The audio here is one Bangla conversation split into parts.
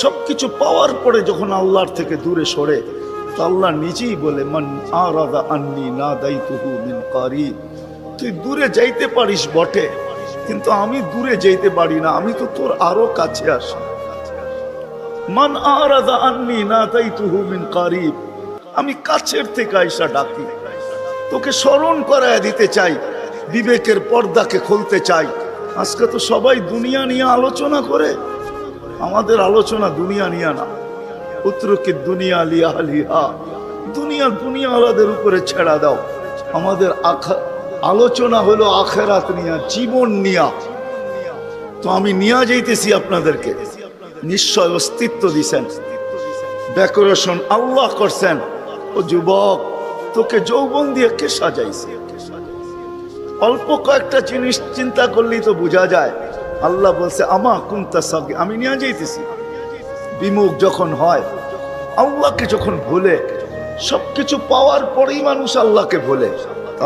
সব কিছু পাওয়ার পরে যখন আল্লাহর থেকে দূরে সরে, তো আল্লাহ নিজেই বলে, মান আরাদা আন্নি না দায়িতুহু মিন কারিব তুই দূরে যাইতে পারিস বটে, কিন্তু আমি দূরে যাইতে পারি না, আমি তো তোর আরও কাছে আসি। মান আরাদা আন্নি না দায়িতুহু মিন কারিব আমি কাছের থেকে আইসা ডাকি, তোকে স্মরণ করায় দিতে চাই, বিবেকের পর্দাকে খুলতে চাই। আজকে তো সবাই দুনিয়া নিয়ে আলোচনা করে আমাদের আলোচনা দুনিয়া নিয়ে না। পুত্রকে দুনিয়া লিয়া লিহা। দুনিয়া দুনিয়া আলাদের উপরে ছেড়া দাও। আমাদের আলোচনা হলো আখেরাত নিয়া, জীবন নিয়া। তো আমি নিয়া যাইতেছি আপনাদেরকে। নিশ্চয় অস্তিত্ব দিছেন। ডেকোরেশন আল্লাহ করছেন। ও যুবক, তোকে যৌবন দিয়ে কে সাজাইছে? অল্প কয়েকটা জিনিস চিন্তা করলেই তো বোঝা যায়। আল্লাহ বলছে, আমা কুন্তা সাগে আমি নিয়ে যাইতেছি। বিমুখ যখন হয়, আল্লাহকে যখন ভুলে, সবকিছু পাওয়ার পরেই মানুষ আল্লাহকে ভুলে।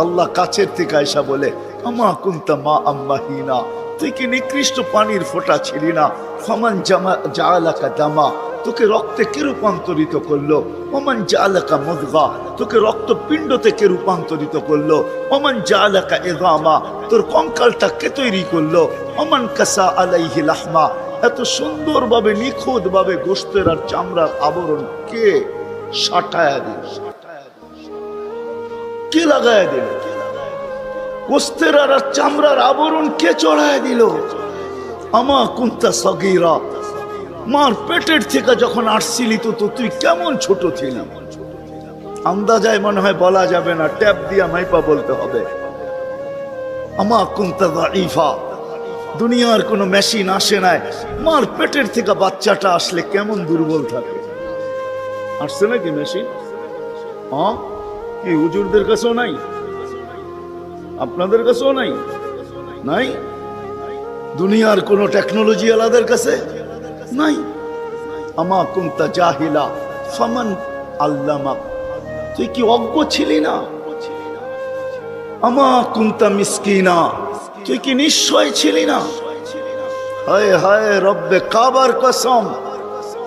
আল্লাহ কাছের থেকে আয়সা বলে, আমা কুন্তা মা আম্মা হিনা, তুই কি নিকৃষ্ট পানির ফোটা ছিলি না? ফমান জামা জালাকা দামা তোকে রক্তে কে রূপান্তরিত করল? ওমান জালাকা মুদগা তোকে রক্তপিণ্ড থেকে রূপান্তরিত করল? ওমান জালাকা এগামা তোর কঙ্কালটা কে তৈরি করল? ওমান কাসা আলাইহি লাহমা। এত সুন্দরভাবে নিখুঁত ভাবে গোস্তের আর চামড়ার আবরণ কে সাটায়া দিল? কে লাগায় দিল? গোস্তের আর চামড়ার আবরণ কে চড়ায় দিল? আমা কুন্তা সগিরা। মার পেটের থেকে যখন আসছিলি তো তুই কেমন ছোট ছিলি? আন্দাজায় মনে হয় বলা যাবে না, ট্যাপ দিয়া মাইপা বলতে হবে। আমা কুন্তা ইফা দুনিয়ার কোনো মেশিন আসে নাই। মার পেটের থেকে বাচ্চাটা আসলে কেমন দুর্বল থাকে। আসছে নাকি মেশিন? হ্যাঁ? কি হুজুরদের কাছেও নাই? আপনাদের কাছেও নাই? নাই? দুনিয়ার কোনো টেকনোলজি আলাদের কাছে? নাই। আমা কুন্তা জাহিলা, ফামান আল্লামা। তুই কি অজ্ঞ ছিলি না? আমা কুন্তা মিসকিনা, তুই কি নিশ্চয় ছিলি না? হায় হায়, রব্বে কাবার কসম।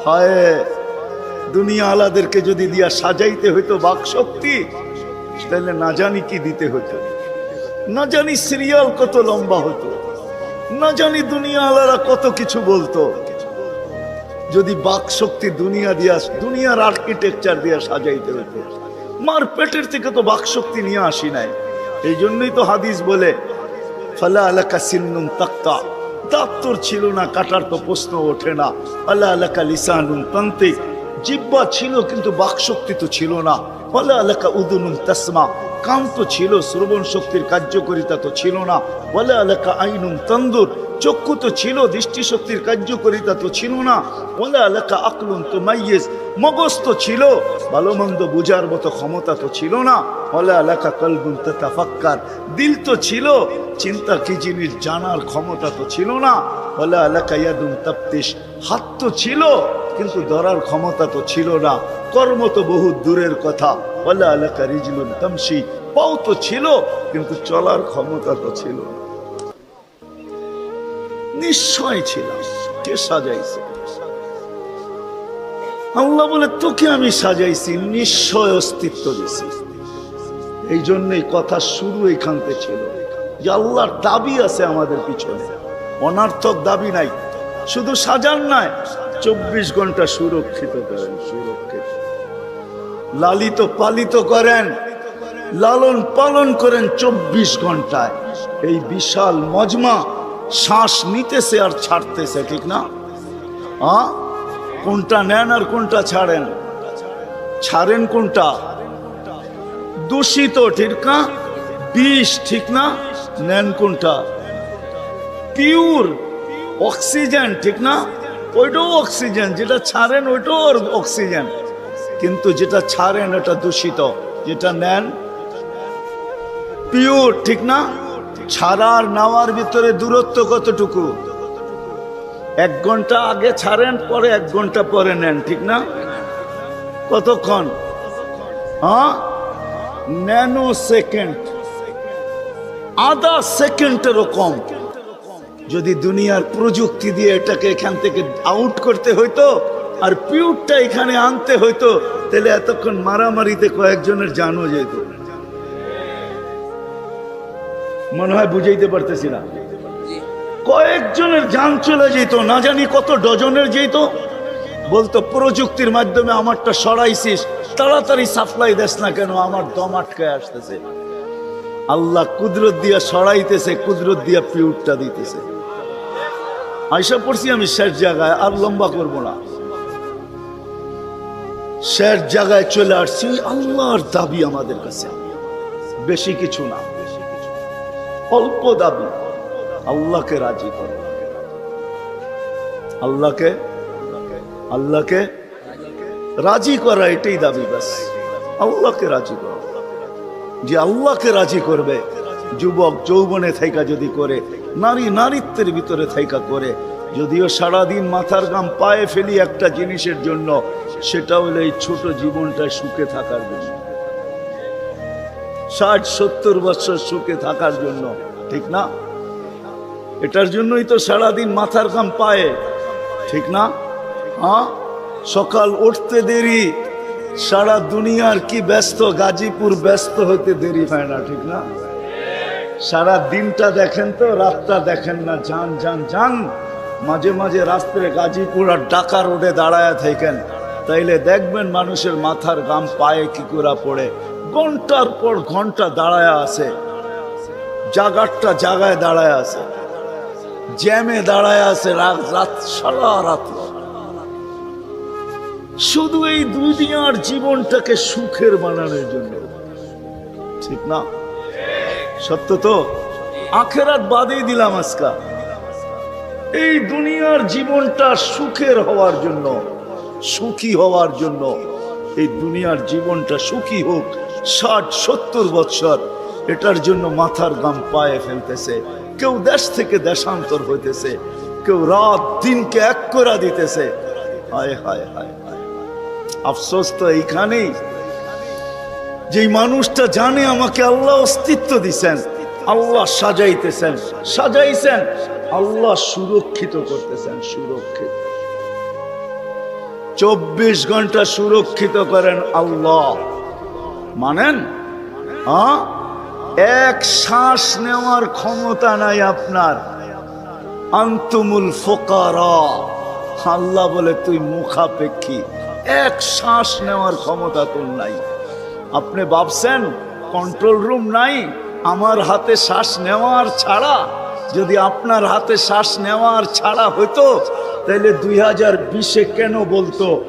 হায়, দুনিয়া আলাদেরকে যদি দিয়া সাজাইতে হইতো বাক শক্তি তাহলে না জানি কি দিতে হতো না জানি সিরিয়াল কত লম্বা হতো। না জানি দুনিয়া আলারা কত কিছু বলতো। যদি বাক শক্তি দুনিয়া দিয়া, দুনিয়ার আর্কিটেকচার দিয়া সাজাইতে হতো মার পেটের থেকে তো বাক শক্তি নিয়ে আসি নাই। এই জন্যই তো হাদিস বলে, ফালা আলাকা সিন্নুম তাক্তা। দাঁত তোর ছিল না, কাটার তো প্রশ্ন ওঠে না। আল্লাহ আলাকা লিসানুন তান্ত্রিক জিব্বা ছিল, কিন্তু বাক শক্তি তো ছিল না। ফলে আলাকা উদুনুম তাসমা। কান তো ছিল, শ্রবণ শক্তির কার্যকরিতা তো ছিল না। বলে আলাকা আইনুন তন্দুর। চক্ষু তো ছিল, দৃষ্টিশক্তির কার্যকরিতা তো ছিল না। বলে এলাকা আকলুন তো মাইয়েস মগজ তো ছিল ভালো মন্দ বুঝার মতো ক্ষমতা তো ছিল না। বলে এলাকা কলবুন তাফাক্কার দিল তো ছিল, চিন্তা কি জিনিস জানার ক্ষমতা তো ছিল না। বলে এলাকা ইয়াদুন তাপ্তিস হাত তো ছিল, কিন্তু ধরার ক্ষমতা তো ছিল না। কর্ম তো বহু দূরের কথা। বলে এলাকা রিজলুন তামসি পাও তো ছিল, কিন্তু চলার ক্ষমতা তো ছিল না। নিশ্চয় ছিলাম। কে সাজাইছে? আল্লাহ বলে, তোকে আমি সাজাইছি, নিশ্চয় অস্তিত্ব দিছি। এই জন্যই কথা শুরু এখানতে ছিল যে আল্লাহর দাবি আছে আমাদের পিছনে। অনার্থক দাবি নাই, শুধু সাজান নাই। চব্বিশ ঘণ্টা সুরক্ষিত করেন, সুরক্ষিত। লালিত পালিত করেন, লালন পালন করেন চব্বিশ ঘন্টায়। এই বিশাল মজমা শ্বাস নিতেছে আর ছাড়তেছে, ঠিক না? হ্যাঁ কোনটা নেন আর কোনটা ছাড়েন? ছাড়েন কোনটা? দূষিত, ঠিক না? বিষ, ঠিক না? নেন কোনটা? পিওর অক্সিজেন, ঠিক না? ওইটাও অক্সিজেন, যেটা ছাড়েন ওইটাও অক্সিজেন। কিন্তু যেটা ছাড়েন এটা দূষিত। যেটা নেন পিওর ঠিক না? ছাড়ার নেওয়ার ভিতরে দূরত্ব কতটুকু? এক ঘণ্টা আগে ছাড়েন, পরে এক ঘণ্টা পরে নেন, ঠিক না? কতক্ষণ? হ্যাঁ? ন্যানো সেকেন্ড আধা সেকেন্ডেরও কম। যদি দুনিয়ার প্রযুক্তি দিয়ে এটাকে এখান থেকে আউট করতে হইতো, আর পিউরটা এখানে আনতে হইতো, তাহলে এতক্ষণ মারামারিতে কয়েকজনের জানো যেত। মনে হয় বুঝাইতে পারতেছি না। কয়েকজনের যান চলে যেত, না জানি কত ডজনের যেত। বলতো, প্রযুক্তির মাধ্যমে আমারটা সরাইছিস, তাড়াতাড়ি সাপ্লাই দেশ না কেন, আমার দম আটকায় আসতেছে। আল্লাহ কুদরত দিয়া সরাইতেছে, কুদরত দিয়া পিউরটা দিতেছে। আইসা পড়ছি আমি শেষ জায়গায়, আর লম্বা করব না। শেষ জায়গায় চলে আসছি, আল্লাহর দাবি আমাদের কাছে। বেশি কিছু না। অল্প দাবি। আল্লাহকে রাজি করো। আল্লাহকে আল্লাহকে রাজি করা এটাই দাবি বাস আল্লাহকে রাজি করো। যে আল্লাহকে রাজি করবে, যুবক যৌবনে থাইকা যদি করে, নারী নারীত্বের ভিতরে থাইকা করে, যদিও সারাদিন মাথার গাম পায়ে ফেলি একটা জিনিসের জন্য, সেটা হলো এই ছোট জীবনটা সুখে থাকার জন্য। ষাট, সত্তর বছর সুখে থাকার জন্য, ঠিক না? এটার জন্যই তো সারাদিন মাথার গাম পায়ে, ঠিক না? হ্যাঁ? সকাল উঠতে দেরি, সারা দুনিয়ার কি ব্যস্ত, গাজীপুর ব্যস্ত হতে দেরি হয় না, ঠিক না? সারা দিনটা দেখেন তো, রাতটা দেখেন না, যান যান যান। মাঝে মাঝে রাস্তায় গাজীপুর আর ডাকা রোডে দাঁড়ায় থাকেন, তাইলে দেখবেন মানুষের মাথার গাম পায়ে কি করে পড়ে। ঘণ্টার পর ঘণ্টা দাঁড়ায় আছে। জাগারটা জাগায় দাঁড়ায় আছে। জ্যামে দাঁড়ায় আছে রাত রাত, সারা রাত। শুধু এই দুনিয়ার জীবনটাকে সুখের বানানোর জন্য। ঠিক না? সত্য তো? আখেরাত বাদেই দিলাম আজকা। এই দুনিয়ার জীবনটা সুখের হওয়ার জন্য, সুখী হওয়ার জন্য, এই দুনিয়ার জীবনটা সুখী হোক ষাট, সত্তর বৎসর, এটার জন্য মাথার গাম পায়ে ফেলতেছে। কেউ দেশ থেকে দেশান্তর হইতেছে, কেউ রাত দিনকে এক করে দিতেছে। হায় হায় হায়। আফসোস তো এইখানেই। যেই মানুষটা জানে আমাকে আল্লাহ অস্তিত্ব দিছেন, আল্লাহ সাজাইতেছেন, সাজাইছেন, আল্লাহ সুরক্ষিত করতেছেন, সুরক্ষিত। চব্বিশ ঘণ্টা সুরক্ষিত করেন আল্লাহ। মানেন? হ্যাঁ? এক শ্বাস নেওয়ার ক্ষমতা নাই আপনার। আন্তুমুল ফোকারা। আল্লাহ বলে, তুই মুখাপেক্ষী। এক শ্বাস নেওয়ার ক্ষমতা তোর নাই। আপনি ভাবছেন, কন্ট্রোল রুম নাই? আমার হাতে শ্বাস নেওয়ার ছাড়া? যদি আপনার হাতে শ্বাস নেওয়ার ছাড়া হতো তাহলে দুই হাজার বিশে কেন বলতো?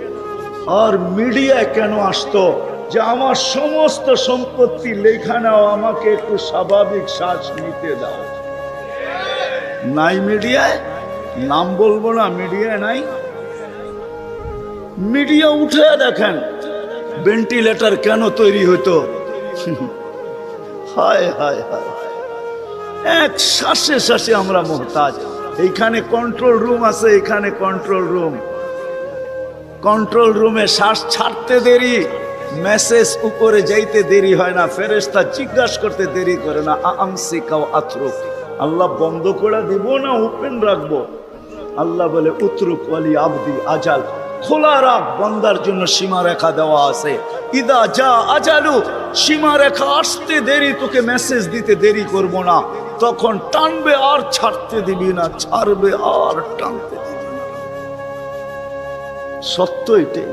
আর মিডিয়ায় কেন আসতো? যে আমার সমস্ত সম্পত্তি লেখা নাও, আমাকে একটু স্বাভাবিক শ্বাস নিতে দাও। নাই মিডিয়ায়? নাম বলব না, মিডিয়ায় নাই। মিডিয়া উঠে দেখেন ভেন্টিলেটর কেন তৈরি হতো হায় হায় হায় এক শ্বাসে শ্বাসে আমরা মোহতাজ। এইখানে কন্ট্রোল রুম আছে এখানে কন্ট্রোল রুম কন্ট্রোল রুমে শ্বাস ছাড়তে দেরি। মেসেজ উপরে যাইতে দেরি হয় না ফেরেস্তা জিজ্ঞাসা করতে দেরি করে না আমসি কাও আথরুক আল্লাহ বন্ধ করে দিব না ওপেন রাখব? আল্লাহ বলে, উতরুক ওয়ালি আবদি আজাল। খোলা রাখ, বন্দার জন্য সীমা রেখা দেওয়া আছে। ইদা যা আজালু। সীমা রেখা আসতে দেরি, তোকে মেসেজ দিতে দেরি করব না। তখন টানবে আর ছাড়তে দিবি না, ছাড়বে আর টানতে দিবি না। সত্য এটাই।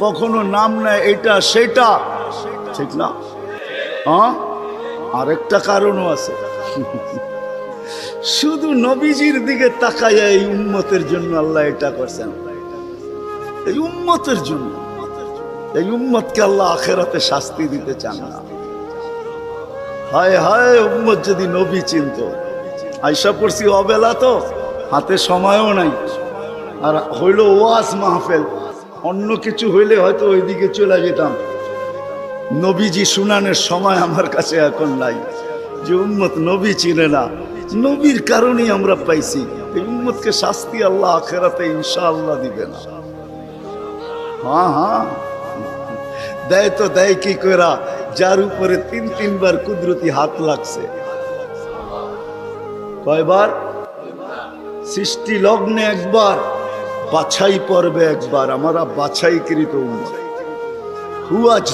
কখনো নাম নেয় এটা, সেটা। ঠিক না? হ্যাঁ? আরেকটা কারণও আছে। শুধু নবীজির দিকে তাকাইয়া এই উম্মতের জন্য আল্লাহ এটা করছেন। এই উম্মতের জন্য। এই উম্মতকে আল্লাহ আখেরাতে শাস্তি দিতে চান না। হায় হায়, উম্মত যদি নবী চিনত। আইসা পড়ছি অবেলা তো, হাতে সময়ও নাই। আর হইল ওয়াজ মাহফেল। অন্য কিছু হইলে হয়তো ওইদিকে চলে যেতাম। নবীজি শুনানের সময় আমার কাছে এখন নাই। যে উম্মত নবী চিনে না, নবীর কারণেই আমরা পাইছি। এই উম্মতকে শাস্তি আল্লাহ আখেরাতে ইনশাআল্লাহ দিবে না। হ্যাঁ হ্যাঁ। দেয় তো দেয় কি করা যার উপরে তিন, তিনবার কুদরতি হাত লাগছে। কয়বার? সৃষ্টি লগ্নে একবার। বাছাই পর্বে একবার আমরা বাছাইকৃত হুয়াজ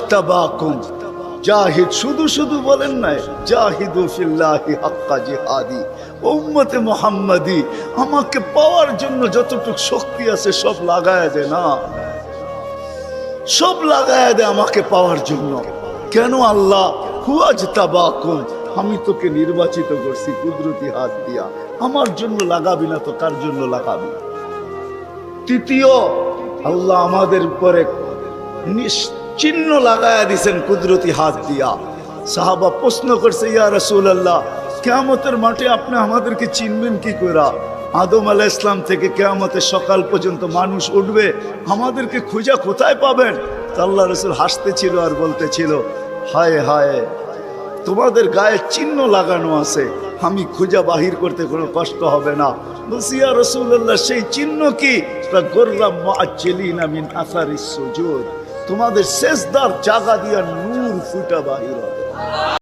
জাহিদ, শুধু শুধু বলেন নাই, জাহিদু ফিল্লাহি হাক্কা জিহাদি। আমাকে পাওয়ার জন্য যতটুকু শক্তি আছে সব লাগায় দে না। সব লাগায় দে আমাকে পাওয়ার জন্য। কেন আল্লাহ? হুয়াজ তাবাকুম আমি তোকে নির্বাচিত করছি কুদরতি হাত দিয়া। আমার জন্য লাগাবি না তো কার জন্য লাগাবি? তৃতীয়, আল্লাহ আমাদের উপরে চিহ্ন লাগায়া দিছেন কুদরতি হাত দিয়া। সাহাবা প্রশ্ন করছে, ইয়া রসুল আল্লাহ কেয়ামতের মাঠে আপনি আমাদেরকে চিনবেন কি করা আদম আলাহ ইসলাম থেকে কেয়ামতের সকাল পর্যন্ত মানুষ উঠবে, আমাদেরকে খুঁজা কোথায় পাবেন? আল্লাহ রসুল হাসতেছিল আর বলতেছিল, হায় হায়, তোমাদের গায়ে চিহ্ন লাগানো আছে আমি খুঁজা বাহির করতে কোনো কষ্ট হবে না। বলছি রসুল্লাহ সেই চিহ্ন কি? সুজুদ। তোমাদের শেষদার জাগা দিয়া নূর ফুটা বাহির হবে।